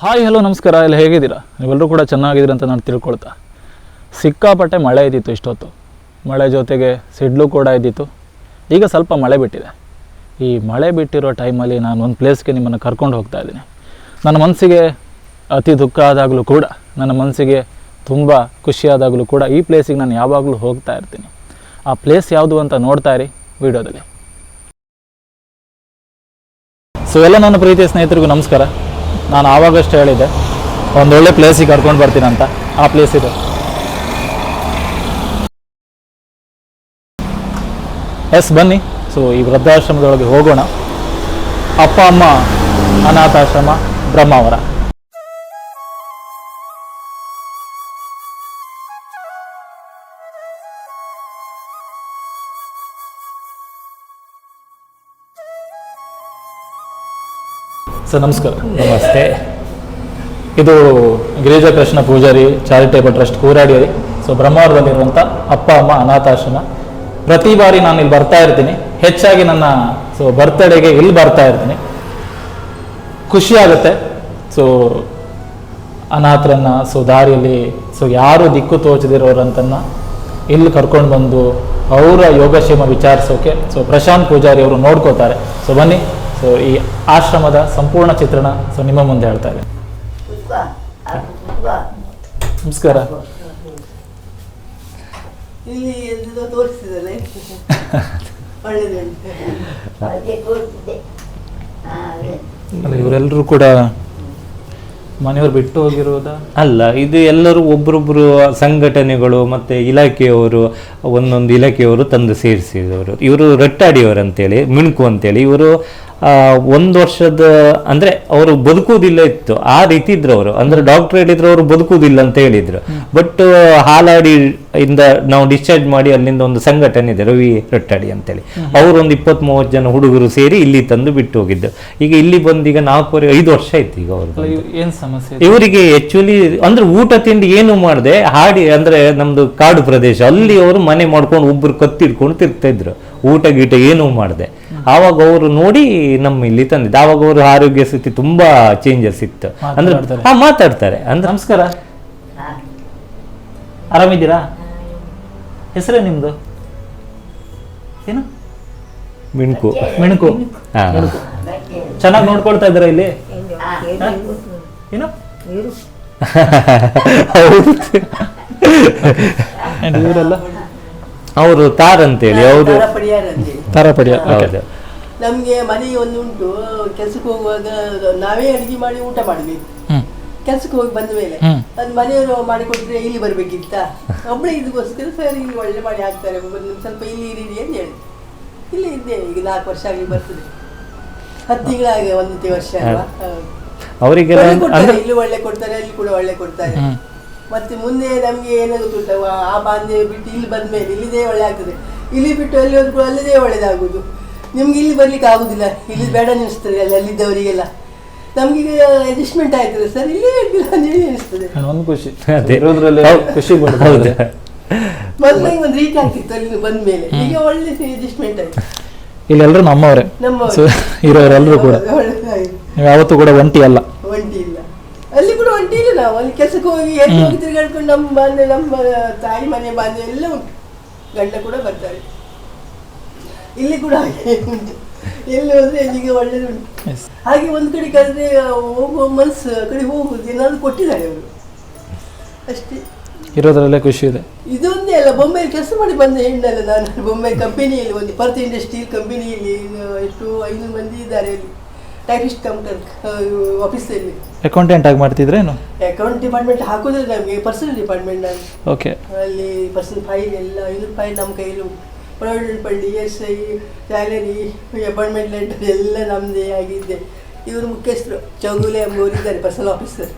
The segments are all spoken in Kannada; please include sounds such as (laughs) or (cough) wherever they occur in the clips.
ಹಾಯ್ ಹಲೋ ನಮಸ್ಕಾರ. ಎಲ್ಲ ಹೇಗಿದ್ದೀರಾ? ನೀವೆಲ್ಲರೂ ಕೂಡ ಚೆನ್ನಾಗಿದ್ದೀರ ಅಂತ ನಾನು ತಿಳ್ಕೊಳ್ತಾ. ಸಿಕ್ಕಾಪಟ್ಟೆ ಮಳೆ ಇದ್ದಿತ್ತು ಇಷ್ಟೊತ್ತು. ಮಳೆ ಜೊತೆಗೆ ಸಿಡ್ಲು ಕೂಡ ಇದ್ದಿತ್ತು. ಈಗ ಸ್ವಲ್ಪ ಮಳೆ ಬಿಟ್ಟಿದೆ. ಈ ಮಳೆ ಬಿಟ್ಟಿರೋ ಟೈಮಲ್ಲಿ ನಾನು ಒಂದು ಪ್ಲೇಸ್ಗೆ ನಿಮ್ಮನ್ನು ಕರ್ಕೊಂಡು ಹೋಗ್ತಾ ಇದ್ದೀನಿ. ನನ್ನ ಮನಸ್ಸಿಗೆ ಅತಿ ದುಃಖ ಆದಾಗಲೂ ಕೂಡ, ನನ್ನ ಮನಸ್ಸಿಗೆ ತುಂಬ ಖುಷಿಯಾದಾಗಲೂ ಕೂಡ ಈ ಪ್ಲೇಸಿಗೆ ನಾನು ಯಾವಾಗಲೂ ಹೋಗ್ತಾ ಇರ್ತೀನಿ. ಆ ಪ್ಲೇಸ್ ಯಾವುದು ಅಂತ ನೋಡ್ತಾ ಇರಿ ವಿಡಿಯೋದಲ್ಲಿ. ಸೊ ಎಲ್ಲ ನನ್ನ ಪ್ರೀತಿಯ ಸ್ನೇಹಿತರಿಗೂ ನಮಸ್ಕಾರ. ನಾನು ಆವಾಗಷ್ಟು ಹೇಳಿದ್ದೆ ಒಂದೊಳ್ಳೆ ಪ್ಲೇಸಿಗೆ ಕರ್ಕೊಂಡು ಬರ್ತೀನಿ ಅಂತ ಆ ಪ್ಲೇಸ್ ಇದೆ. ಎಸ್, ಬನ್ನಿ. ಸೊ ಈ ವೃದ್ಧಾಶ್ರಮದೊಳಗೆ ಹೋಗೋಣ. ಅಪ್ಪ, ಅಮ್ಮ, ಅನಾಥಾಶ್ರಮ ಬ್ರಹ್ಮಾವರ ಸರ್, ನಮಸ್ಕಾರ. ನಮಸ್ತೆ. ಇದು ಗಿರಿಜ ಕೃಷ್ಣ ಪೂಜಾರಿ ಚಾರಿಟೇಬಲ್ ಟ್ರಸ್ಟ್ ಕೂರಾಡಿಯರಿ ಸೊ, ಬ್ರಹ್ಮಾವರದಲ್ಲಿರುವಂಥ ಅಪ್ಪ, ಅಮ್ಮ, ಅನಾಥಾಶ್ರಮ. ಪ್ರತಿ ಬಾರಿ ನಾನು ಇಲ್ಲಿ ಬರ್ತಾ ಇರ್ತೀನಿ. ಹೆಚ್ಚಾಗಿ ನನ್ನ, ಸೊ ಬರ್ತ್ಡೇಗೆ ಇಲ್ಲಿ ಬರ್ತಾ ಇರ್ತೀನಿ. ಖುಷಿ ಆಗುತ್ತೆ. ಸೊ, ಅನಾಥರನ್ನ, ಸೊ, ದಾರಿಯಲ್ಲಿ, ಸೊ, ಯಾರು ದಿಕ್ಕು ತೋಚದಿರೋರಂತನ್ನ ಇಲ್ಲಿ ಕರ್ಕೊಂಡು ಬಂದು ಅವರ ಯೋಗಕ್ಷೇಮ ವಿಚಾರಿಸೋಕೆ, ಸೊ, ಪ್ರಶಾಂತ್ ಪೂಜಾರಿ ಅವರು ನೋಡ್ಕೋತಾರೆ. ಸೊ, ಬನ್ನಿ. ಸೊ ಈ ಆಶ್ರಮದ ಸಂಪೂರ್ಣ ಚಿತ್ರಣ ಸೊ ನಿಮ್ಮ ಮುಂದೆ ಹೇಳ್ತಾ ಇದೆ ನಮಸ್ಕಾರ. ಇವರೆಲ್ಲರೂ ಕೂಡ ಮನೆಯವರು ಬಿಟ್ಟು ಹೋಗಿರೋದ? ಅಲ್ಲ ಇದು ಎಲ್ಲರೂ ಒಬ್ಬರೊಬ್ಬರು ಸಂಘಟನೆಗಳು ಮತ್ತೆ ಇಲಾಖೆಯವರು ಒಂದೊಂದು ಇಲಾಖೆಯವರು ತಂದು ಸೇರಿಸಿದವರು. ಇವರು ರಟ್ಟಾಡಿಯವರು ಅಂತೇಳಿ ಮಿಣುಕು ಅಂತೇಳಿ. ಇವರು ಒಂದು ವರ್ಷದ ಅಂದ್ರೆ ಅವರು ಬದುಕುವುದಿಲ್ಲ ಇತ್ತು. ಆ ರೀತಿ ಇದ್ರು ಅವರು. ಅಂದ್ರೆ ಡಾಕ್ಟರ್ ಹೇಳಿದ್ರು ಅವರು ಬದುಕುವುದಿಲ್ಲ ಅಂತ ಹೇಳಿದ್ರು. ಬಟ್ ಹಾಲಾಡಿ ಇಂದ ನಾವು ಡಿಸ್ಚಾರ್ಜ್ ಮಾಡಿ ಅಲ್ಲಿಂದ ಒಂದು ಸಂಘಟನೆ ಇದೆ ರವಿ ರೊಟ್ಟಾಡಿ ಅಂತೇಳಿ. ಅವರು ಒಂದು ಇಪ್ಪತ್ತ್ ಮೂವತ್ತು ಜನ ಹುಡುಗರು ಸೇರಿ ಇಲ್ಲಿ ತಂದು ಬಿಟ್ಟು ಹೋಗಿದ್ದು. ಈಗ ಇಲ್ಲಿ ಬಂದೀಗ ನಾಲ್ಕೂವರೆ ಐದು ವರ್ಷ ಆಯ್ತು ಈಗ ಅವರು ಸಮಸ್ಯೆ ಇವರಿಗೆ ಆಕ್ಚುಲಿ ಅಂದ್ರೆ ಊಟ ತಿಂಡಿ ಏನು ಮಾಡದೆ ಹಾಡಿ ಅಂದ್ರೆ ನಮ್ದು ಕಾಡು ಪ್ರದೇಶ. ಅಲ್ಲಿ ಅವರು ಮನೆ ಮಾಡ್ಕೊಂಡು ಒಬ್ರು ಕತ್ತಿಡ್ಕೊಂಡು ತಿರ್ತಾ ಇದ್ರು. ಊಟ ಗೀಟ ಏನು ಮಾಡದೆ. ಆವಾಗ ಅವರು ನೋಡಿ ನಮ್ಮ ಇಲ್ಲಿ ತಂದಿದ್ದು. ಆವಾಗ ಅವರು ಆರೋಗ್ಯ ಸ್ಥಿತಿ ತುಂಬಾ ಚೇಂಜಸ್ ಇತ್ತು. ಅಂದ್ರೆ ಮಾತಾಡ್ತಾರೆ. ಹಾ ಮಾತಾಡ್ತಾರೆ. ಅಂದ್ರೆ ನಮಸ್ಕಾರ. ಆರಾಮಿದ್ದೀರಾ? ಹೆಸರೇ ನಿಮ್ದು? ಏನು? ಮಿಣುಕು. ಮಿಣುಕು. ಹಾ. ಚೆನ್ನಾಗಿ ನೋಡ್ಕೊಳ್ತಾ ಇದ್ದೀರಾ ಇಲ್ಲಿ? ಏನು? ಇವರೆಲ್ಲ? ಅವರು ತಾರ್ ಅಂತೇಳಿ ಅವರು ಪಡಿಯಾರಂತೆ ತರ ಪಡಿಯ ಹೌದು. ನಮ್ಗೆ ಮನೆ ಒಂದು ಉಂಟು ಕೆಲ್ಸಕ್ಕೆ ಹೋಗುವಾಗ ನಾವೇ ಅಡುಗೆ ಮಾಡಿ ಊಟ ಮಾಡ್ಬೇಕು. ಕೆಲಸಕ್ಕೆ ಹೋಗಿ ಬಂದ ಮೇಲೆ. ಅದು ಮನೆಯವರು ಮಾಡಿಕೊಟ್ರೆ ಇಲ್ಲಿ ಬರ್ಬೇಕಿತ್ತ? ಒಬ್ಬಳೇ ಇದಕ್ಕೋಸ್ಕರ ಸರ್ ಇಲ್ಲಿ ಒಳ್ಳೆ ಮಾಡಿ ಹಾಕ್ತಾರೆ. ಸ್ವಲ್ಪ ಇಲ್ಲಿ ಇರಿ ಅಂತ ಹೇಳಿ. ಇಲ್ಲಿ ಇದ್ದೇನೆ ಈಗ ನಾಲ್ಕು ವರ್ಷ ಆಗಿ ಬರ್ತದೆ. ಹತ್ತು ತಿಂಗಳಾಗಿ ಒಂದು ವರ್ಷ ಅಲ್ವಾ? ಕೊಡ್ತಾರೆ, ಇಲ್ಲಿ ಒಳ್ಳೆ ಕೊಡ್ತಾರೆ ಅಲ್ಲಿ ಕೂಡ ಒಳ್ಳೆ ಕೊಡ್ತಾರೆ. ಮತ್ತೆ ಮುಂದೆ ನಮ್ಗೆ ಏನಾದ್ರು ಗೊತ್ತುಂಟ ಆ ಬಾಂಧವ್ಯ ಬಿಟ್ಟು ಇಲ್ಲಿ ಬಂದ್ಮೇಲೆ ಇಲ್ಲಿದೇ ಒಳ್ಳೆ ಆಗ್ತದೆ. ಇಲ್ಲಿ ಬಿಟ್ಟು ಅಲ್ಲಿ ಒಂದು ಅಲ್ಲಿದೆ ಒಳ್ಳೇದಾಗುದು ನಿಮ್ಗೆ ಇಲ್ಲಿ ಬರ್ಲಿಕ್ಕೆ ಆಗುದಿಲ್ಲ. ಇಲ್ಲಿ ಬೇಡ ಅನಿಸ್ತದೆ ಅಲ್ಲಿ ಅಲ್ಲಿದ್ದವರಿಗೆಲ್ಲ. ನಮ್ಗೆ ಈಗ ಅಡ್ಜಸ್ಟ್ಮೆಂಟ್ ಆಯ್ತದೆ ಸರ್ ಇಲ್ಲೇ ಇರ್ಲಿಲ್ಲ ಅನಿಸ್ತದೆ. ಒಂದು ಖುಷಿ. ಇರೋದ್ರಲ್ಲಿ ಹೌದು. ಖುಷಿ ಹೌದು. ಪಡ್ಬೋದು ಮೊದಲೇ ಒಂದು ರೀಚ್ ಆಗ್ತಿತ್ತು ಅಲ್ಲಿ ಬಂದ ಮೇಲೆ. ಈಗ ಒಳ್ಳೆ ಅಡ್ಜಸ್ಟ್ಮೆಂಟ್ ಆಯ್ತು. ಇಲ್ಲೆಲ್ಲರೂ ನಮ್ಮವರೇ. ಇರೋರೆಲ್ಲರೂ ಕೂಡ. ಒಳ್ಳೆದಾಯ್ತು. ನೀವು ಯಾವತ್ತೂ ಕೂಡ ಒಂಟಿ ಅಲ್ಲ. ಒಂಟಿ ಇಲ್ಲ. ಅಲ್ಲಿ ಕೂಡ ಒಂಟಿ ಇಲ್ಲ ನಾವು. ಅಲ್ಲಿ ಕೆಲಸಕ್ಕೆ ಹೋಗಿ ಎಲ್ಲಿ ಹೋಗಿ ತಿರ್ಗಾಡ್ಕೊಂಡು ನಮ್ಮ ಬಾಂಧವ್ಯ ನಮ್ಮ ತಾಯಿ ಮನೆ ಬಾಂಧೆ ಎಲ್ಲ ಉಂಟು. ಗಂಡ ಕೂಡ ಬರ್ತಾರೆ. ಇಲ್ಲಿ ಕೂಡ ಹಾಗೆ ಉಂಟು. ಎಲ್ಲಿ ಹೋದ್ರೆ ಎಲ್ಲಿಗೆ ಒಳ್ಳೇದುಂಟು. ಹಾಗೆ ಒಂದು ಕಡೆ ಕರೆದ್ರೆ ಹೋಗುವ ಮನಸ್ಸು ಕಡೆ ಹೋಗುದು ಏನಾದ್ರು ಕೊಟ್ಟಿದ್ದಾರೆ ಅವರು. ಅಷ್ಟೇ. ಇರೋದ್ರಲ್ಲೇ ಖುಷಿ ಇದೆ. ಇದೊಂದೇ ಅಲ್ಲ ಬೊಂಬೆಯಲ್ಲಿ ಕೆಲಸ ಮಾಡಿ ಬಂದ ಹೆಣ್ಣಲ್ಲ ನಾನು. ಬೊಂಬೆ ಕಂಪನಿಯಲ್ಲಿ ಒಂದು ಪರ್ತ್ ಇಂಡಸ್ಟ್ರಿಯಲ್ ಕಂಪನಿಯಲ್ಲಿ ಎಷ್ಟು ಐನೂರು ಮಂದಿ ಇದ್ದಾರೆ ಅಲ್ಲಿ. ಟೈಪಿಸ್ಟ್ ಕೌಂಟರ್ ಆಫೀಸಲ್ಲಿ ಅಕೌಂಟೆಂಟ್ ಆಗಿ ಮಾಡ್ತಿದ್ರೇನು ಅಕೌಂಟ್ ಡಿಪಾರ್ಟ್ಮೆಂಟ್ ಹಾಕೋದ್ರೆ ನಮಗೆ ಪರ್ಸನಲ್ ಡಿಪಾರ್ಟ್ಮೆಂಟ್ ನಾನು. ಓಕೆ ಅಲ್ಲಿ ಪರ್ಸನಲ್ ಫೈಲ್ ಎಲ್ಲ ಐನೂರು ಫೈಲ್ ನಮ್ಮ ಕೈಯಲ್ಲಿ provident fund E S I salary appointment letter ಎಲ್ಲ ನಮ್ಮದೇ ಆಗಿದ್ದೆ. ಇವರು ಮುಖ್ಯಸ್ಥರು. ಚೌಗುಲೆ ಎಂಬುವರು ಇದ್ದಾರೆ ಪರ್ಸನಲ್ ಆಫೀಸರ್.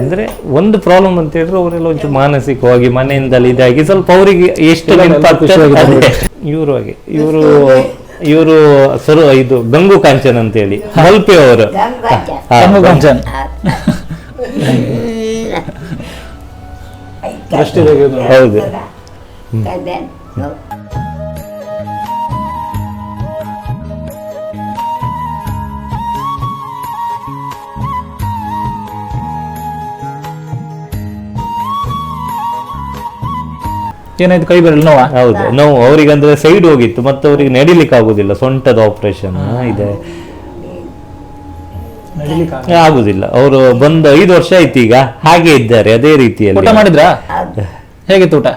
ಅಂದ್ರೆ ಒಂದು ಪ್ರಾಬ್ಲಮ್ ಅಂತ ಹೇಳಿದ್ರೆ ಅವರೆಲ್ಲ ಒಂಚೂರು ಮಾನಸಿಕವಾಗಿ ಮನೆಯಿಂದಲೇ ಇದಾಗಿ ಸ್ವಲ್ಪ ಅವರಿಗೆ ಎಷ್ಟು. ಇವರು ಹಾಗೆ. ಇವರು ಇವರು ಸರು ಇದು ಗಂಗು ಕಾಂಚನ್ ಅಂತ ಹೇಳಿ ಮಲ್ಪೆ ಅವರು. ಹೌದು ಕಾಂಚನ್. ದೃಷ್ಟಿ Hmm. Kaya ಏನಾಯ್ತು? ಕೈ ಬರಲಿ ನೋವಾ? ಹೌದು. ನೋವು ಅವರಿಗಂದ್ರೆ ಸೈಡ್ ಹೋಗಿತ್ತು ಮತ್ತೆ ಅವ್ರಿಗೆ ನಡಿಲಿಕ್ಕೆ ಆಗುದಿಲ್ಲ ಸೊಂಟದ ಆಪರೇಷನ್ ಇದೆ. ಆಗುದಿಲ್ಲ. ಅವರು ಬಂದು ಐದು ವರ್ಷ ಆಯ್ತು ಈಗ ಹಾಗೆ ಇದ್ದಾರೆ ಅದೇ ರೀತಿಯಲ್ಲಿ. ಊಟ ಮಾಡಿದ್ರಾ? ಹೇಗಿತ್ತು ಊಟ?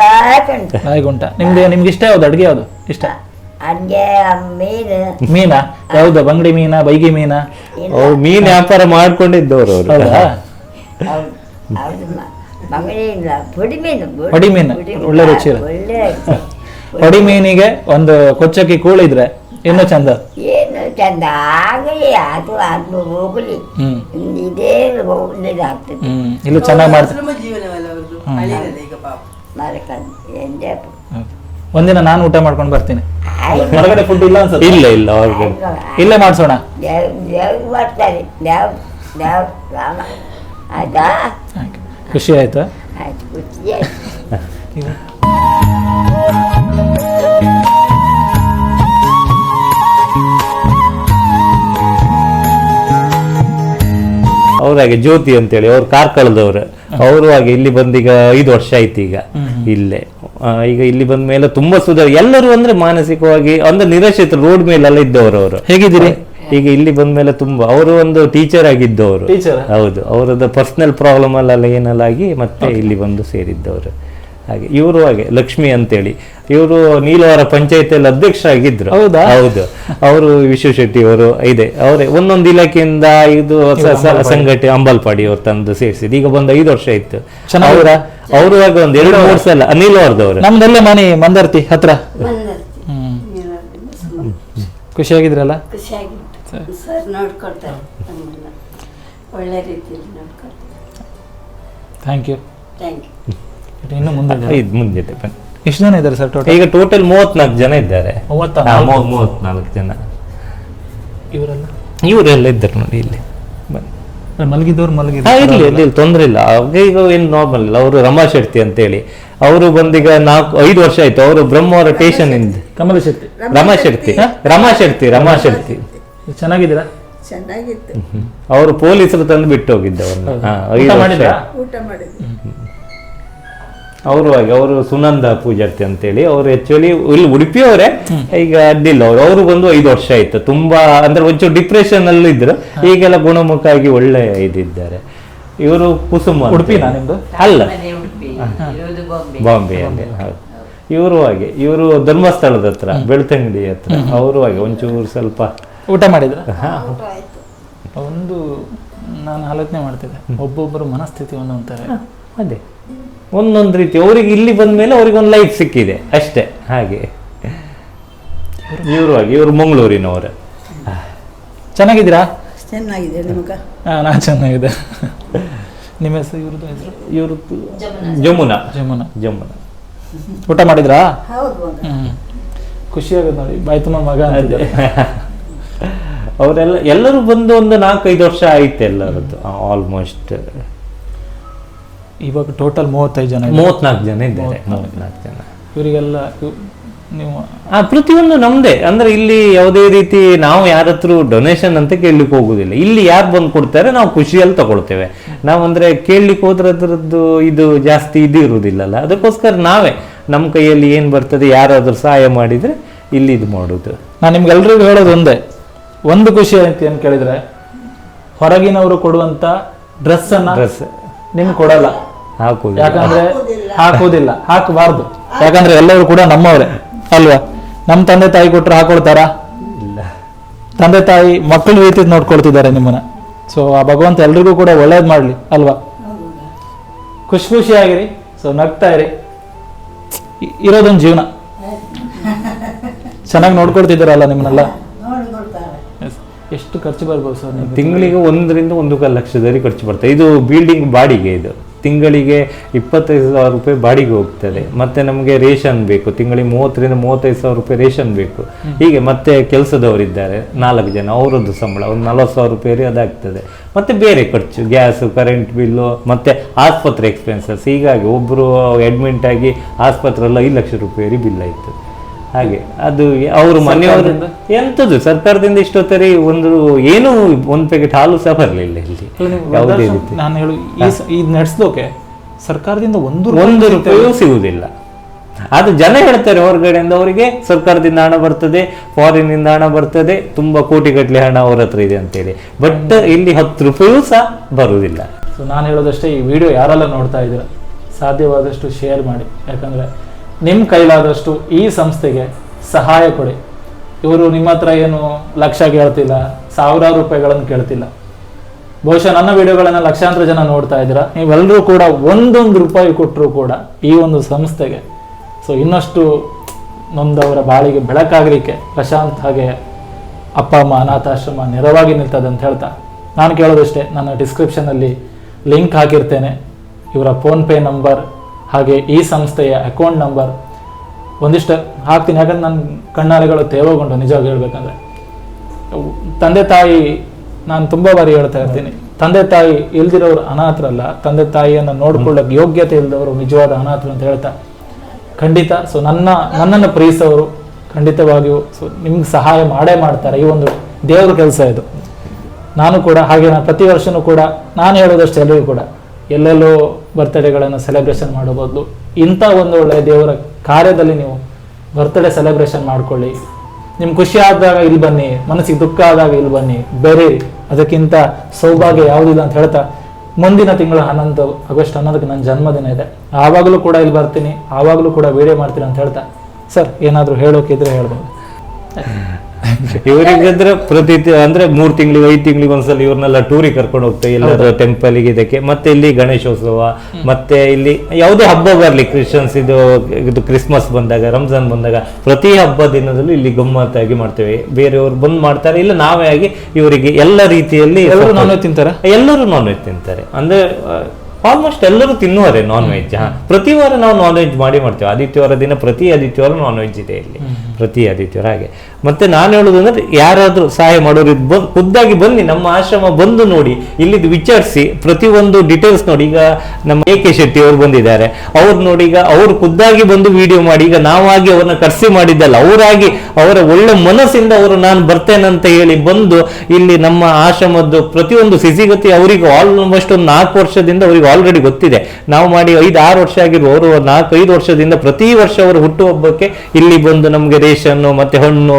ಹಾಗೆ ಉಂಟ ನಿಮ್ಗೆ ನಿಮ್ಗೆ ಇಷ್ಟ ಯಾವ್ದು? ಅಡುಗೆ ಯಾವುದು? ಇಷ್ಟ? ಅಡ್ಗೆ ಮೀನು. ಮೀನಾ? ಯಾವ್ದು? ಬಂಗಡಿ ಮೀನಾ? ಬೈಗಿ ಮೀನಾ? ಅವ್ರು ಮೀನ್ ವ್ಯಾಪಾರ ಮಾಡ್ಕೊಂಡಿದ್ದವ್ರು ಅವರು. ಹೌದಾ? ಮ- ಪುಡಿ ಮೀನು ಒಳ್ಳೆ ರುಚಿ ಇರುತ್ತೆ. ಒಳ್ಳೆ ರುಚಿ. ಹೊಡಿ ಮೀನಿಗೆ ಒಂದು ಕೊಚ್ಚಕ್ಕಿ ಕೂಳಿದ್ರೆ ಇನ್ನೂ ಚಂದ? ಏನು ಚಂದ? ಆಗಲಿ ಅದು ಅದು ಹೋಗಲಿ. ಹ್ಮ್. ಇದೇ ಒಳ್ಳೇದಾಗ್ತದೆ ಹ್ಮ್. ಇಲ್ಲೂ ಚೆನ್ನಾಗಿ ಮಾಡ್ತಾರೆ ಜೀವನವಲ್ಲ ಅವ್ರದ್ದು? ಎಂದೇ ಒಂದಿನ ನಾನು ಊಟ ಮಾಡ್ಕೊಂಡು ಬರ್ತೀನಿ. ಆಯ್ತು. ಹೊರಗಡೆ ಫುಡ್ ಇಲ್ಲ ಅನ್ಸುತ್ತೆ? ಇಲ್ಲ ಇಲ್ಲ ಅವ್ರಿಗೆ ಇಲ್ಲೇ ಮಾಡ್ಸೋಣ. ದೇವ್ ಬರ್ತಾರೆ ದೇವ್ ದೇವ್ ರಾಮ. ಆಯ್ತಾ. ಖುಷಿ ಆಯ್ತಾ? ಆಯ್ತು ಖುಷಿ ಆಯ್ತು. ಅವ್ರ ಹಾಗೆ ಜ್ಯೋತಿ ಅಂತೇಳಿ ಅವ್ರು ಕಾರ್ಕಳದವ್ರು. ಅವರು ಹಾಗೆ ಇಲ್ಲಿ ಬಂದೀಗ ಐದು ವರ್ಷ ಆಯ್ತು ಈಗ. ಇಲ್ಲೇ. ಈಗ ಇಲ್ಲಿ ಬಂದ ಮೇಲೆ ತುಂಬಾ ಸುಧಾರ ಎಲ್ಲರೂ ಅಂದ್ರೆ ಮಾನಸಿಕವಾಗಿ ಅಂದ್ರೆ ನಿರಾಶ್ರಿತ ರೋಡ್ ಮೇಲೆಲ್ಲ ಇದ್ದವರು ಅವರು. ಹೇಗಿದ್ದೀರಿ? ಈಗ ಇಲ್ಲಿ ಬಂದ ಮೇಲೆ ತುಂಬಾ ಅವರು ಒಂದು ಟೀಚರ್ ಆಗಿದ್ದವರು? ಹೌದು. ಅವರದ ಪರ್ಸನಲ್ ಪ್ರಾಬ್ಲಮ್ ಅಲ್ಲೆಲ್ಲ ಏನಲ್ಲ ಆಗಿ ಮತ್ತೆ ಇಲ್ಲಿ ಬಂದು ಸೇರಿದ್ದವರು. ಹಾಗೆ ಇವರು ಹಾಗೆ ಲಕ್ಷ್ಮಿ ಅಂತೇಳಿ. ಇವರು ನೀಲವಾರ ಪಂಚಾಯತಿಯಲ್ಲಿ ಅಧ್ಯಕ್ಷರಾಗಿದ್ರು. ಹೌದಾ? ಹೌದು. ಅವರು ವಿಶ್ವಶೆಟ್ಟಿ ಅವರು ಇದೆ. ಅವರೇ ಒಂದೊಂದು ಇಲಾಖೆಯಿಂದ ಇದು ಸಂಘಟನೆ ಅಂಬಲ್ಪಾಡಿ ಅವ್ರು ತಂದು ಸೇರಿಸಿದ್ದು. ಈಗ ಬಂದ ಐದು ವರ್ಷ ಇತ್ತು ಅವರ ಅವರು ಆಗ ಒಂದು ಎರಡು ಮೂರು ಸಲ ನೀಲವಾರದವರು. ನಮ್ದಲ್ಲೇ ಮನೆ ಮಂದರ್ತಿ ಹತ್ರ. ಹ್ಮ್. ಖುಷಿಯಾಗಿದ್ರಲ್ಲ? ಸರ್ ನೋಡ್ಕೊಳ್ತಾರೆ ಒಳ್ಳೆ ರೀತಿಯಲ್ಲಿ ನೋಡ್ಕೊಳ್ತಾರೆ. Thank you. Thank you. ಇನ್ನು ಮುಂದೆ ಇದು ಮುಂದೆ. ಎಷ್ಟು ಜನ ಇದ್ದಾರೆ ಸರ್ ಟೋಟಲ್ ಈಗ ಟೋಟಲ್ ಮೂವತ್ನಾಲ್ಕು ಜನ ಇದ್ದಾರೆ. ಮೂವತ್ನಾಲ್ಕು ಜನ. ಇವರೆಲ್ಲ? ಇವರೆಲ್ಲ ಇದ್ದಾರೆ ನೋಡಿ ಇಲ್ಲಿ. ಮಲಗಿದವ್ರು ಮಲಗಿದ್ರು. ಇಲ್ಲಿ ಇಲ್ಲಿ ತೊಂದ್ರೆ ಇಲ್ಲ. ಅವ್ರಿಗೆ ಈಗ ಏನು ನಾರ್ಮಲ್ ಇಲ್ಲ. ಅವರು ರಮಾ ಶೆಟ್ಟಿ ಅಂತೇಳಿ. ಅವರು ಬಂದೀಗ ನಾಲ್ಕು ಐದು ವರ್ಷ ಆಯ್ತು. ಅವರು ಬ್ರಹ್ಮವರ ಟೇಷನ್ ಇಂದ ಕಮಲ ಶೆಟ್ಟಿ. ರಮಾ ಶೆಟ್ಟಿ. ರಮಾ ಶೆಟ್ಟಿ ರಮಾ ಶೆಟ್ಟಿ. ಚೆನ್ನಾಗಿದ್ದೀರಾ? ಚೆನ್ನಾಗಿತ್ತು. ಅವರು ಪೊಲೀಸರು ತಂದು ಬಿಟ್ಟು ಹೋಗಿದ್ದವ್ರನ್ನ ಹಾ, ಅವರು ಹಾಗೆ ಅವರು ಸುನಂದ ಪೂಜಾರ್ತಿ ಅಂತೇಳಿ ಅವರು ಆಕ್ಚುಲಿ ಇಲ್ಲಿ ಉಡುಪಿಯವರೇ ಈಗ ಅಡ್ಡಿಲ್ಲ ಅವರು. ಅವರು ಬಂದು ಐದು ವರ್ಷ ಆಯ್ತು. ತುಂಬಾ ಅಂದ್ರೆ ಒಂಚೂರು ಡಿಪ್ರೆಷನ್ ಅಲ್ಲಿ ಇದ್ರು. ಈಗೆಲ್ಲ ಗುಣಮುಖ ಆಗಿ ಒಳ್ಳೆ ಇದಿದ್ದಾರೆ. ಇವರು ಕುಸುಮ ಉಡುಪಿನ. ನಿಮ್ದು? ಅಲ್ಲ. ಬಾಂಬೆ. ಬಾಂಬೆ ಅಲ್ಲಿ ಹೌದು. ಇವರು ಹಾಗೆ ಇವರು ಧರ್ಮಸ್ಥಳದ ಹತ್ರ ಬೆಳ್ತಂಗಡಿ ಹತ್ರ. ಅವರು ಹಾಗೆ ಒಂಚೂರು ಸ್ವಲ್ಪ ಊಟ ಮಾಡಿದ್ರ? ಒಂದು ನಾನು ಆಲೋಚನೆ ಮಾಡ್ತಿದ್ದೆ. ಒಬ್ಬೊಬ್ಬರು ಮನಸ್ಥಿತಿ ಒಂದೊಂತಾರೆ ಅದೇ. ಒಂದೊಂದು ರೀತಿ. ಅವರಿಗೆ ಇಲ್ಲಿ ಬಂದ ಮೇಲೆ ಅವ್ರಿಗೆ ಒಂದು ಲೈಫ್ ಸಿಕ್ಕಿದೆ. ಅಷ್ಟೇ. ಹಾಗೆ. ಇವರು ಹಾಗೆ. ಇವರು ಮಂಗಳೂರಿನವರು. ಚೆನ್ನಾಗಿದ್ದೀರಾ? ಚೆನ್ನಾಗಿದೆ ನಿಮಗೆ. ಹಾ ನಾ ಚೆನ್ನಾಗಿದೆ ನಿಮ್ಮ ಹೆಸರು ಇವ್ರದ್ದು ಹೆಸರು? ಇವರು ಜಮುನಾ. ಜಮುನಾ. ಜಮುನಾ. ಊಟ ಮಾಡಿದ್ರಾ? ಹೌದು ಹ್ಮ್. ಖುಷಿಯಾಗುತ್ತೆ ನೋಡಿ. ಬಾಯಿ ತುಂಬ ಮಗ ಅಂತಿದೆ (laughs) ಅವರೆಲ್ಲ ಎಲ್ಲರೂ ಬಂದು ಒಂದು ನಾಲ್ಕೈದು ವರ್ಷ ಆಯ್ತು ಎಲ್ಲರದ್ದು. ಆಲ್ಮೋಸ್ಟ್ ಇವಾಗ ಟೋಟಲ್ ಮೂವತ್ತೈದು ಜನ. ಮೂವತ್ನಾಲ್ಕು ಜನ ಇದ್ದಾರೆ. ಮೂವತ್ನಾಲ್ಕು ಜನ. ಇವರಿಗೆಲ್ಲ ನೀವು ಆ ಪ್ರತಿಯೊಂದು ನಮ್ದೇ. ಅಂದ್ರೆ ಇಲ್ಲಿ ಯಾವುದೇ ರೀತಿ ನಾವು ಯಾರತ್ರ ಡೊನೇಷನ್ ಅಂತ ಕೇಳಲಿಕ್ಕೆ ಹೋಗುದಿಲ್ಲ. ಇಲ್ಲಿ ಯಾರು ಬಂದು ಕೊಡ್ತಾರೆ ನಾವು ಖುಷಿಯಲ್ಲಿ ತಗೊಳ್ತೇವೆ. ನಾವು ಅಂದ್ರೆ ಕೇಳಲಿಕ್ಕೆ ಹೋದ್ರೆ ಅದರದ್ದು ಇದು ಜಾಸ್ತಿ ಇದು ಇರುವುದಿಲ್ಲಲ್ಲ ಅದಕ್ಕೋಸ್ಕರ ನಾವೇ ನಮ್ಮ ಕೈಯಲ್ಲಿ ಏನು ಬರ್ತದೆ ಯಾರಾದ್ರೂ ಸಹಾಯ ಮಾಡಿದ್ರೆ ಇಲ್ಲಿ ಇದು ಮಾಡೋದು. ನಾನು ನಿಮ್ಗೆಲ್ರಿಗೂ ಹೇಳೋದು ಒಂದೇ. ಒಂದು ಖುಷಿ ಅಂತ ಏನು ಕೇಳಿದ್ರೆ ಹೊರಗಿನವರು ಕೊಡುವಂತ ಡ್ರೆಸ್ ಅನ್ನ ಡ್ರೆಸ್ ನಿಮ್ಗೆ ಕೊಡಲ್ಲ. ಹಾಕುದು ಯಾಕಂದ್ರೆ ಹಾಕುವುದಿಲ್ಲ. ಹಾಕಬಾರ್ದು. ಯಾಕಂದ್ರೆ ಎಲ್ಲರೂ ಕೂಡ ನಮ್ಮವರೇ ಅಲ್ವಾ? ನಮ್ಮ ತಂದೆ ತಾಯಿ ಕೊಟ್ಟರೆ ಹಾಕೊಳ್ತಾರಾ? ಇಲ್ಲ. ತಂದೆ ತಾಯಿ ಮಕ್ಕಳ ರೀತಿ ನೋಡ್ಕೊಳ್ತಿದ್ದಾರೆ ನಿಮ್ಮನ್ನ. ಸೊ ಆ ಭಗವಂತ ಎಲ್ರಿಗೂ ಕೂಡ ಒಳ್ಳೇದು ಮಾಡಲಿ ಅಲ್ವಾ? ಖುಷಿ ಖುಷಿಯಾಗಿರಿ. ಸೊ ನಗ್ತಾ ಇರಿ. ಇರೋದೊಂದು ಜೀವನ. ಚೆನ್ನಾಗಿ ನೋಡ್ಕೊಳ್ತಿದ್ದಾರಲ್ಲ ನಿಮ್ಮನ್ನೆಲ್ಲ? ಎಷ್ಟು ಖರ್ಚು ಬರ್ಬೋದು ಸರ್ ತಿಂಗಳಿಗೆ ಒಂದರಿಂದ ಒಂದು ಕಾಲು ಲಕ್ಷದಲ್ಲಿ ಖರ್ಚು ಬರ್ತದೆ ಇದು ಬಿಲ್ಡಿಂಗ್ ಬಾಡಿಗೆ ಇದು. ತಿಂಗಳಿಗೆ ಇಪ್ಪತ್ತೈದು ಸಾವಿರ ರೂಪಾಯಿ ಬಾಡಿಗೆ ಹೋಗ್ತದೆ. ಮತ್ತೆ ನಮಗೆ ರೇಷನ್ ಬೇಕು. ತಿಂಗಳಿಗೆ ಮೂವತ್ತರಿಂದ ಮೂವತ್ತೈದು ಸಾವಿರ ರೂಪಾಯಿ ರೇಷನ್ ಬೇಕು. ಹೀಗೆ ಮತ್ತೆ ಕೆಲಸದವರಿದ್ದಾರೆ ನಾಲ್ಕು ಜನ ಅವರದ್ದು ಸಂಬಳ ಒಂದು ನಲವತ್ತು ಸಾವಿರ ರೂಪಾಯಿ ಅದಾಗ್ತದೆ. ಮತ್ತೆ ಬೇರೆ ಖರ್ಚು ಗ್ಯಾಸು ಕರೆಂಟ್ ಬಿಲ್ಲು ಮತ್ತೆ ಆಸ್ಪತ್ರೆ ಎಕ್ಸ್ಪೆನ್ಸಸ್ ಹೀಗಾಗಿ ಒಬ್ಬರು ಅಡ್ಮಿಂಟ್ ಆಗಿ ಆಸ್ಪತ್ರೆಲ್ಲ ಐದು ಲಕ್ಷ ರೂಪಾಯಿ ಬಿಲ್ ಆಯಿತು ಹಾಗೆ ಅದು ಅವರು ಮನೆಯವರು ಎಂಥದ್ದು ಸರ್ಕಾರದಿಂದ ಇಷ್ಟೊತ್ತರಿ ಒಂದು ಏನು ಒಂದು ಪ್ಯಾಕೆಟ್ ಹಾಲು ಸಹ ಬರಲಿಲ್ಲ ಯಾವುದೇ ವೃದ್ಧಾಶ್ರಮ- ರೀತಿ. ನಾನು ಹೇಳು ಈ ಇದು ನಡೆಸ್ಲೋಕೆ ಸರ್ಕಾರದಿಂದ ಒಂದು ಒಂದು ರೂಪಾಯಿಯೂ ಸಿಗುವುದಿಲ್ಲ. ಅದು ಜನ ಹೇಳ್ತಾರೆ ಹೊರಗಡೆಯಿಂದ ಅವರಿಗೆ ಸರ್ಕಾರದಿಂದ ಹಣ ಬರ್ತದೆ ಫಾರಿನ್ ಇಂದ ಹಣ ಬರ್ತದೆ ತುಂಬಾ ಕೋಟಿಗಟ್ಟಲೆ ಹಣ ಅವ್ರ ಹತ್ರ ಇದೆ ಅಂತೇಳಿ. ಬಟ್ ಇಲ್ಲಿ ಹತ್ತು ರೂಪಾಯಿಯೂ ಸಹ ಬರುವುದಿಲ್ಲ. ಸೊ ನಾನು ಹೇಳೋದಷ್ಟೇ ಈ ವಿಡಿಯೋ ಯಾರೆಲ್ಲ ನೋಡ್ತಾ ಇದ್ದೀರ ಸಾಧ್ಯವಾದಷ್ಟು ಶೇರ್ ಮಾಡಿ. ಯಾಕಂದ್ರೆ ನಿಮ್ಮ ಕೈಲಾದಷ್ಟು ಈ ಸಂಸ್ಥೆಗೆ ಸಹಾಯ ಕೊಡಿ. ಇವರು ನಿಮ್ಮ ಹತ್ರ ಏನು ಲಕ್ಷ ಕೇಳ್ತಿಲ್ಲ ಸಾವಿರಾರು ರೂಪಾಯಿಗಳನ್ನು ಕೇಳ್ತಿಲ್ಲ. ಬಹುಶಃ ನನ್ನ ವಿಡಿಯೋಗಳನ್ನು ಲಕ್ಷಾಂತರ ಜನ ನೋಡ್ತಾ ಇದ್ದೀರಾ. ನೀವೆಲ್ಲರೂ ಕೂಡ ಒಂದೊಂದು ರೂಪಾಯಿ ಕೊಟ್ಟರು ಕೂಡ ಈ ಒಂದು ಸಂಸ್ಥೆಗೆ, ಸೊ ಇನ್ನಷ್ಟು ನೊಂದವರ ಬಾಳಿಗೆ ಬೆಳಕಾಗಲಿಕ್ಕೆ ಪ್ರಶಾಂತ್ ಹಾಗೆ ಅಪ್ಪ, ಅಮ್ಮ, ಅನಾಥಾಶ್ರಮ ನೆರವಾಗಿ ನಿಲ್ತದೆ ಅಂತ ಹೇಳ್ತಾ. ನಾನು ಕೇಳೋದಷ್ಟೇ, ನನ್ನ ಡಿಸ್ಕ್ರಿಪ್ಷನಲ್ಲಿ ಲಿಂಕ್ ಹಾಕಿರ್ತೇನೆ. ಇವರ ಫೋನ್ಪೇ ನಂಬರ್ ಹಾಗೆ ಈ ಸಂಸ್ಥೆಯ ಅಕೌಂಟ್ ನಂಬರ್. ಒಂದಿಷ್ಟು ಹಾಕ್ತೀನಿ. ಯಾಕಂದ್ರೆ ನನ್ನ ಕಣ್ಣಾಲೆಗಳು ತೇವಗೊಂಡು, ನಿಜವಾಗಿ ಹೇಳ್ಬೇಕಂದ್ರೆ. ತಂದೆ ತಾಯಿ ನಾನು ತುಂಬಾ ಬಾರಿ ಹೇಳ್ತಾ ಇರ್ತೀನಿ. ತಂದೆ ತಾಯಿ ಇಲ್ದಿರೋರು ಅನಾಥರಲ್ಲ ತಂದೆ ತಾಯಿಯನ್ನು ನೋಡ್ಕೊಳ್ಳೋಕೆ ಯೋಗ್ಯತೆ ಇಲ್ದವರು ನಿಜವಾದ ಅನಾಥರು ಅಂತ ಹೇಳ್ತಾ. ಖಂಡಿತ ಸೊ ನನ್ನ, ನನ್ನನ್ನು ಪ್ರೀತಿಸೋರು ಖಂಡಿತವಾಗಿಯೂ ಸೊ ನಿಮ್ಗೆ ಸಹಾಯ ಮಾಡೇ ಮಾಡ್ತಾರೆ, ಈ ಒಂದು ದೇವರ ಕೆಲಸ ಇದು. ನಾನು ಕೂಡ, ಹಾಗೆ ನಾನು ಪ್ರತಿ ವರ್ಷನೂ ಕೂಡ, ನಾನು ಹೇಳೋದಷ್ಟು ಎಲ್ಲರೂ ಕೂಡ, ಎಲ್ಲೆಲ್ಲೋ ಬರ್ತ್ಡೇಗಳನ್ನು ಸೆಲೆಬ್ರೇಷನ್ ಮಾಡೋ ಬದಲು, ಇಂಥ ಒಂದು ಒಳ್ಳೆಯ ದೇವರ ಕಾರ್ಯದಲ್ಲಿ ನೀವು ಬರ್ತ್ಡೇ ಸೆಲೆಬ್ರೇಷನ್ ಮಾಡ್ಕೊಳ್ಳಿ. ನಿಮ್ಗೆ ಖುಷಿ ಆದಾಗ ಇಲ್ಲಿ ಬನ್ನಿ, ಮನಸ್ಸಿಗೆ ದುಃಖ ಆದಾಗ ಇಲ್ಲಿ ಬನ್ನಿ, ಬೆರೀರಿ. ಅದಕ್ಕಿಂತ ಸೌಭಾಗ್ಯ ಯಾವುದಿಲ್ಲ ಅಂತ ಹೇಳ್ತಾ, ಮುಂದಿನ ತಿಂಗಳ ಹನ್ನೊಂದು ಆಗಸ್ಟ್ ಹನ್ನೊಂದಕ್ಕೆ ನನ್ನ ಜನ್ಮದಿನ ಇದೆ. ಆವಾಗಲೂ ಕೂಡ ಇಲ್ಲಿ ಬರ್ತೀನಿ, ಆವಾಗಲೂ ಕೂಡ ವೀಡಿಯೋ ಮಾಡ್ತೀನಿ ಅಂತ ಹೇಳ್ತಾ. ಸರ್, ಏನಾದರೂ ಹೇಳೋಕಿದ್ರೆ ಹೇಳ್ಬೋದು. ಇವರಿಗಾದ್ರೆ ಪ್ರತಿ ಅಂದ್ರೆ ಮೂರ್ ತಿಂಗಳಿಗೆ ಐದು ತಿಂಗಳಿಗೆ ಒಂದ್ಸಲ ಇವ್ರನ್ನೆಲ್ಲ ಟೂರಿಗೆ ಕರ್ಕೊಂಡು ಹೋಗ್ತೇವೆ ಎಲ್ಲಾದ್ರೂ ಟೆಂಪಲ್ ಇದಕ್ಕೆ. ಮತ್ತೆ ಇಲ್ಲಿ ಗಣೇಶೋತ್ಸವ ಮತ್ತೆ ಇಲ್ಲಿ ಯಾವುದೇ ಹಬ್ಬ ಬರಲಿ ಕ್ರಿಶ್ಚಿಯನ್ಸ್ ಇದು ಇದು ಕ್ರಿಸ್ಮಸ್ ಬಂದಾಗ ರಂಜಾನ್ ಬಂದಾಗ ಪ್ರತಿ ಹಬ್ಬ ದಿನದಲ್ಲೂ ಇಲ್ಲಿ ಗಮ್ಮತ್ತಾಗಿ ಮಾಡ್ತೇವೆ. ಬೇರೆಯವರು ಬಂದ್ ಮಾಡ್ತಾರೆ ಇಲ್ಲ ನಾವೇ ಆಗಿ ಇವರಿಗೆ ಎಲ್ಲ ರೀತಿಯಲ್ಲಿ ಎಲ್ಲರೂ ನಾನ್ ವೆಜ್ ತಿಂತಾರೆ? ಎಲ್ಲರೂ ನಾನ್ ವೆಜ್ ತಿಂತಾರೆ. ಅಂದ್ರೆ ಆಲ್ಮೋಸ್ಟ್ ಎಲ್ಲರೂ ತಿನ್ನುವರೆ ನಾನ್ ವೆಜ್ ಪ್ರತಿ ವಾರ ನಾವು ನಾನ್ ವೆಜ್ ಮಾಡಿ ಮಾಡ್ತೇವೆ. ಆದಿತ್ಯವಾರ ದಿನ ಪ್ರತಿ ಆದಿತ್ಯವಾರ ನಾನ್ ವೆಜ್ ಇದೆ ಇಲ್ಲಿ. ಪ್ರತಿ ಆದಿತ್ಯವಾರ ಹಾಗೆ. ಮತ್ತೆ ನಾನು ಹೇಳೋದು ಅಂದ್ರೆ ಯಾರಾದ್ರೂ ಸಹಾಯ ಮಾಡೋರು ಇದು ಬಂದ್- ಖುದ್ದಾಗಿ ಬನ್ನಿ. ನಮ್ಮ ಆಶ್ರಮ ಬಂದು ನೋಡಿ ಇಲ್ಲಿದ್ದು ವಿಚಾರಿಸಿ ಪ್ರತಿಯೊಂದು ಡೀಟೇಲ್ಸ್ ನೋಡಿ. ಈಗ ನಮ್ಮ ಎ ಕೆ ಶೆಟ್ಟಿ ಅವರು ಬಂದಿದ್ದಾರೆ. ಅವ್ರು ನೋಡಿ ಈಗ ಅವ್ರು ಖುದ್ದಾಗಿ ಬಂದು ವಿಡಿಯೋ ಮಾಡಿ ಈಗ ನಾವಾಗಿ ಅವ್ರನ್ನ ಕರ್ಸಿ ಮಾಡಿದ್ದಲ್ಲ ಅವರಾಗಿ ಅವರ ಒಳ್ಳೆ ಮನಸ್ಸಿಂದ ಅವರು ನಾನು ಬರ್ತೇನಂತ ಹೇಳಿ ಬಂದು ಇಲ್ಲಿ ನಮ್ಮ ಆಶ್ರಮದ್ದು ಪ್ರತಿಯೊಂದು ಸಿಸಿಗತಿ ಅವರಿಗೆ ಆಲ್ಮೋಸ್ಟ್ ಒಂದು ನಾಲ್ಕು ವರ್ಷದಿಂದ ಅವರಿಗೆ ಆಲ್ರೆಡಿ ಗೊತ್ತಿದೆ. ನಾವು ಮಾಡಿ ಐದು ಆರು ವರ್ಷ ಆಗಿರುವ ಅವರು ನಾಲ್ಕು, ಐದು ವರ್ಷದಿಂದ ಪ್ರತಿ ವರ್ಷ ಅವರು ಹುಟ್ಟುಹಬ್ಬಕ್ಕೆ ಇಲ್ಲಿ ಬಂದು ನಮಗೆ ರೇಷನ್ ಮತ್ತೆ ಹಣ್ಣು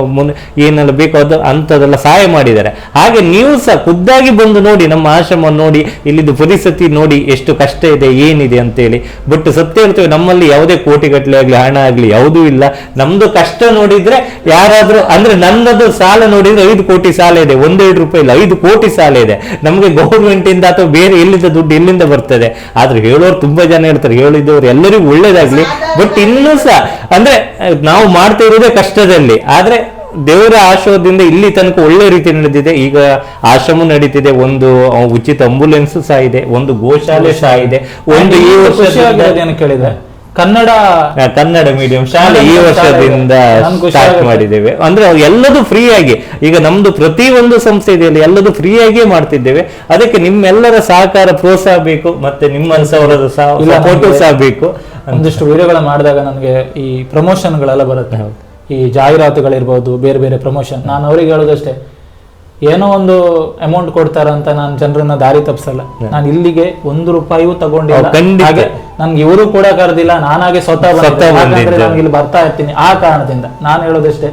ಏನೆಲ್ಲ ಬೇಕೋ ಅದು ಅಂಥದ್ದೆಲ್ಲ ಸಹಾಯ ಮಾಡಿದ್ದಾರೆ. ಹಾಗೆ ನೀವು ಸಹ ಖುದ್ದಾಗಿ ಬಂದು ನೋಡಿ, ನಮ್ಮ ಆಶ್ರಮ ನೋಡಿ, ಇಲ್ಲಿದ್ದು ಪರಿಸ್ಥಿತಿ ನೋಡಿ, ಎಷ್ಟು ಕಷ್ಟ ಇದೆ, ಏನಿದೆ ಅಂತೇಳಿ. ಬಟ್ ಸತ್ಯ ಹೇಳ್ತೇವೆ, ನಮ್ಮಲ್ಲಿ ಯಾವುದೇ ಕೋಟಿಗಟ್ಟಲೆ ಆಗಲಿ, ಹಣ ಆಗಲಿ, ಯಾವುದೂ ಇಲ್ಲ. ನಮ್ದು ಕಷ್ಟ ನೋಡಿದ್ರೆ ಯಾರಾದರೂ, ಅಂದ್ರೆ ನನ್ನದು ಸಾಲ ನೋಡಿದ್ರೆ ಐದು ಕೋಟಿ ಸಾಲ ಇದೆ. ಒಂದೆರಡು ರೂಪಾಯಿ ಇಲ್ಲ, ಐದು ಕೋಟಿ ಸಾಲ ಇದೆ. ನಮಗೆ ಗೌರ್ಮೆಂಟ್ ಇಂದ ಅಥವಾ ಬೇರೆ ಎಲ್ಲಿಂದ ದುಡ್ಡು ಎಲ್ಲಿಂದ ಬರ್ತದೆ. ಆದ್ರೆ ಹೇಳೋರು ತುಂಬಾ ಜನ ಇರ್ತಾರೆ. ಹೇಳಿದವರು ಎಲ್ಲರಿಗೂ ಒಳ್ಳೇದಾಗ್ಲಿ ಬಟ್ ಇನ್ನೂ ಸಹ ಅಂದ್ರೆ ನಾವು ಮಾಡ್ತಾ ಇರೋದೇ ಕಷ್ಟದಲ್ಲಿ. ಆದ್ರೆ ದೇವರ ಆಶ್ರಯದಿಂದ ಇಲ್ಲಿ ತನಕ ಒಳ್ಳೆ ರೀತಿ ನಡೆದಿದೆ. ಈಗ ಆಶ್ರಮ ನಡೀತಿದೆ. ಒಂದು ಉಚಿತ ಆಂಬುಲೆನ್ಸ್ ಸಹ ಇದೆ. ಒಂದು ಗೋಶಾಲೆ ಸಹ ಇದೆ. ಒಂದು ಈ ವರ್ಷ ಕೇಳಿದೆ ಕೇಳಿದ್ರೆ ಕನ್ನಡ ಕನ್ನಡ ಮೀಡಿಯಂ ಶಾಲೆ ಈ ವರ್ಷದಿಂದ. ಸ್ಟಾರ್ಟ್. ಮಾಡಿದ್ದೇವೆ. ಅಂದ್ರೆ ಎಲ್ಲದೂ ಫ್ರೀ ಆಗಿ ಈಗ ನಮ್ದು ಪ್ರತಿ ಒಂದು ಸಂಸ್ಥೆ ಇದೆಯಲ್ಲ ಎಲ್ಲದೂ ಫ್ರೀ ಆಗಿಯೇ ಮಾಡ್ತಿದ್ದೇವೆ. ಅದಕ್ಕೆ ನಿಮ್ಮೆಲ್ಲರ ಸಹಕಾರ ಪ್ರೋತ್ಸಾಹ ಬೇಕು ಮತ್ತೆ ನಿಮ್ಮ ಸಪೋರ್ಟು ನಮ್ಗೆ ಸಹ ಬೇಕು ಒಂದಿಷ್ಟು ವಿಡಿಯೋಗಳ ಮಾಡಿದಾಗ ನನಗೆ ಈ ಪ್ರಮೋಷನ್ಗಳೆಲ್ಲ ಬರುತ್ತೆ. ಈ ಜಾಹೀರಾತುಗಳಿರ್ಬೋದು ಬೇರೆ ಬೇರೆ ಪ್ರಮೋಷನ್ ನಾನು ಅವ್ರಿಗೆ ಹೇಳೋದಷ್ಟೇ ಏನೋ ಒಂದು ಅಮೌಂಟ್ ಕೊಡ್ತಾರ ಅಂತ ನಾನು ಜನರನ್ನ ದಾರಿ ತಪ್ಸಲ್ಲ. ನಾನು ಇಲ್ಲಿಗೆ ಒಂದು ರೂಪಾಯಿಯೂ ತಗೊಂಡಿಲ್ಲ. ಹಾಗೆ ನನ್ಗೆ ಇವರು ಕೂಡ ಕರೆದಿಲ್ಲ ನಾನಾಗೆ ಸ್ವತಃ ನಾನು ಇಲ್ಲಿ ಬರ್ತಾ ಇರ್ತೀನಿ. ಆ ಕಾರಣದಿಂದ ನಾನು ಹೇಳೋದಷ್ಟೇ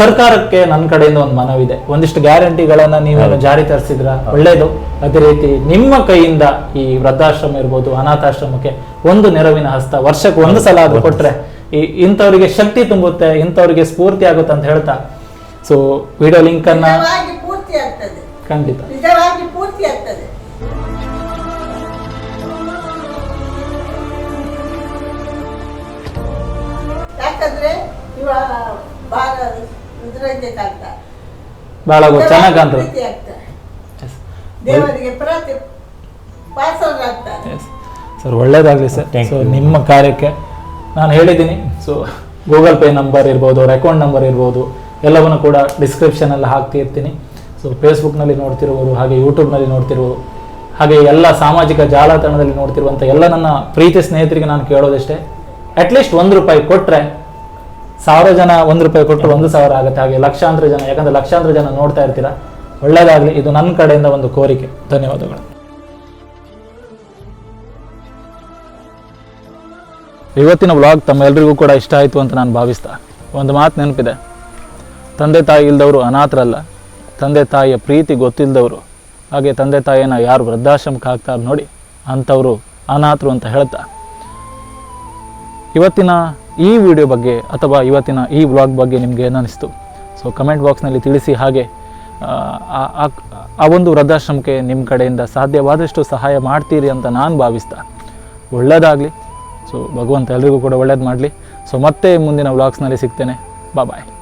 ಸರ್ಕಾರಕ್ಕೆ ನನ್ನ ಕಡೆಯಿಂದ ಒಂದು ಮನವಿದೆ. ಒಂದಿಷ್ಟು ಗ್ಯಾರಂಟಿಗಳನ್ನ ನೀವೇನು ಜಾರಿ ತರಿಸಿದ್ರ? ಒಳ್ಳೇದು. ಅದೇ ರೀತಿ ನಿಮ್ಮ ಕೈಯಿಂದ ಈ ವೃದ್ಧಾಶ್ರಮ ಇರ್ಬೋದು ಅನಾಥಾಶ್ರಮಕ್ಕೆ ಒಂದು ನೆರವಿನ ಹಸ್ತ ವರ್ಷಕ್ಕೆ ಒಂದು ಸಲ ಅದು ಕೊಟ್ರೆ ಈ ಇಂಥವ್ರಿಗೆ ಶಕ್ತಿ ತುಂಬುತ್ತೆ ಇಂಥವ್ರಿಗೆ ಸ್ಫೂರ್ತಿ ಆಗುತ್ತೆ ಅಂತ ಹೇಳ್ತಾ. ಸೊ ವಿಡಿಯೋ ಲಿಂಕ್ ಅನ್ನ ಪೂರ್ತಿ ಆಗ್ತದೆ. ಖಂಡಿತ. ನಿಜವಾಗಿ ಪೂರ್ತಿ ಆಗ್ತದೆ. ಯಾಕಂದ್ರೆ ಇವ ಬಾಳ ಇದ್ರಂಗೆ ಕಾಣ್ತ. ಬಹಳ ಚೆನ್ನಾಗಿ ಕಾಣ್ತದೆ ಆಗ್ತದೆ ದೇವರಿಗೆ ಪ್ರತಿ ಸರ್ ಒಳ್ಳೇದಾಗಲಿ ಸರ್. ಸೊ ನಿಮ್ಮ ಕಾರ್ಯಕ್ಕೆ ನಾನು ಹೇಳಿದ್ದೀನಿ. ಸೊ ಗೂಗಲ್ ಪೇ ನಂಬರ್ ಇರ್ಬೋದು ಅವ್ರ ಅಕೌಂಟ್ ನಂಬರ್ ಇರ್ಬೋದು ಎಲ್ಲವನ್ನು ಕೂಡ ಡಿಸ್ಕ್ರಿಪ್ಷನಲ್ಲಿ ಹಾಕ್ತಿರ್ತೀನಿ. ಸೊ ಫೇಸ್ಬುಕ್ನಲ್ಲಿ ನೋಡ್ತಿರುವವರು, ಹಾಗೆ ಯೂಟ್ಯೂಬ್ನಲ್ಲಿ ನೋಡ್ತಿರುವವರು ಹಾಗೆ ಎಲ್ಲ ಸಾಮಾಜಿಕ ಜಾಲತಾಣದಲ್ಲಿ ನೋಡ್ತಿರುವಂಥ ಎಲ್ಲ ನನ್ನ ಪ್ರೀತಿ ಸ್ನೇಹಿತರಿಗೆ ನಾನು ಕೇಳೋದಷ್ಟೇ ಅಟ್ಲೀಸ್ಟ್ ಒಂದು ರೂಪಾಯಿ ಕೊಟ್ಟರೆ ಸಾವಿರ ಜನ ಒಂದು ರೂಪಾಯಿ ಕೊಟ್ಟರು ಒಂದು ಸಾವಿರ ಆಗುತ್ತೆ. ಹಾಗೆ ಲಕ್ಷಾಂತರ ಜನ, ಯಾಕಂದ್ರೆ ಲಕ್ಷಾಂತರ ಜನ ನೋಡ್ತಾ ಇರ್ತೀರಾ, ಒಳ್ಳೇದಾಗಲಿ. ಇದು ನನ್ನ ಕಡೆಯಿಂದ ಒಂದು ಕೋರಿಕೆ. ಧನ್ಯವಾದಗಳು. ಇವತ್ತಿನ ವ್ಲಾಗ್ ತಮ್ಮೆಲ್ಲರಿಗೂ ಕೂಡ ಇಷ್ಟ ಆಯಿತು ಅಂತ ನಾನು ಭಾವಿಸ್ತಾ, ಒಂದು ಮಾತು ನೆನಪಿದೆ. ತಂದೆ ತಾಯಿ ಇಲ್ದವರು ಅನಾಥರಲ್ಲ. ತಂದೆ ತಾಯಿಯ ಪ್ರೀತಿ ಗೊತ್ತಿಲ್ಲದವರು ಹಾಗೆ ತಂದೆ ತಾಯಿಯನ್ನು ಯಾರು ವೃದ್ಧಾಶ್ರಮಕ್ಕೆ ಹಾಕ್ತಾರೆ ನೋಡಿ ಅಂಥವರು ಅನಾಥರು ಅಂತ ಹೇಳ್ತಾ. ಇವತ್ತಿನ ಈ ವಿಡಿಯೋ ಬಗ್ಗೆ ಅಥವಾ ಇವತ್ತಿನ ಈ ವ್ಲಾಗ್ ಬಗ್ಗೆ ನಿಮಗೆ ಏನಿಸ್ತು? ಸೊ ಕಮೆಂಟ್ ಬಾಕ್ಸ್ನಲ್ಲಿ ತಿಳಿಸಿ ಹಾಗೆ ಆ, ಒಂದು ವೃದ್ಧಾಶ್ರಮಕ್ಕೆ ನಿಮ್ಮ ಕಡೆಯಿಂದ ಸಾಧ್ಯವಾದಷ್ಟು ಸಹಾಯ ಮಾಡ್ತೀರಿ ಅಂತ ನಾನು ಭಾವಿಸ್ತಾ. ಒಳ್ಳೆಯದಾಗಲಿ ಸೊ ಭಗವಂತ ಎಲ್ರಿಗೂ ಕೂಡ ಒಳ್ಳೇದು ಮಾಡಲಿ. ಸೊ ಮತ್ತೆ ಮುಂದಿನ ವ್ಲಾಗ್ಸ್ನಲ್ಲಿ ಸಿಗ್ತೇನೆ. ಬಾಯ್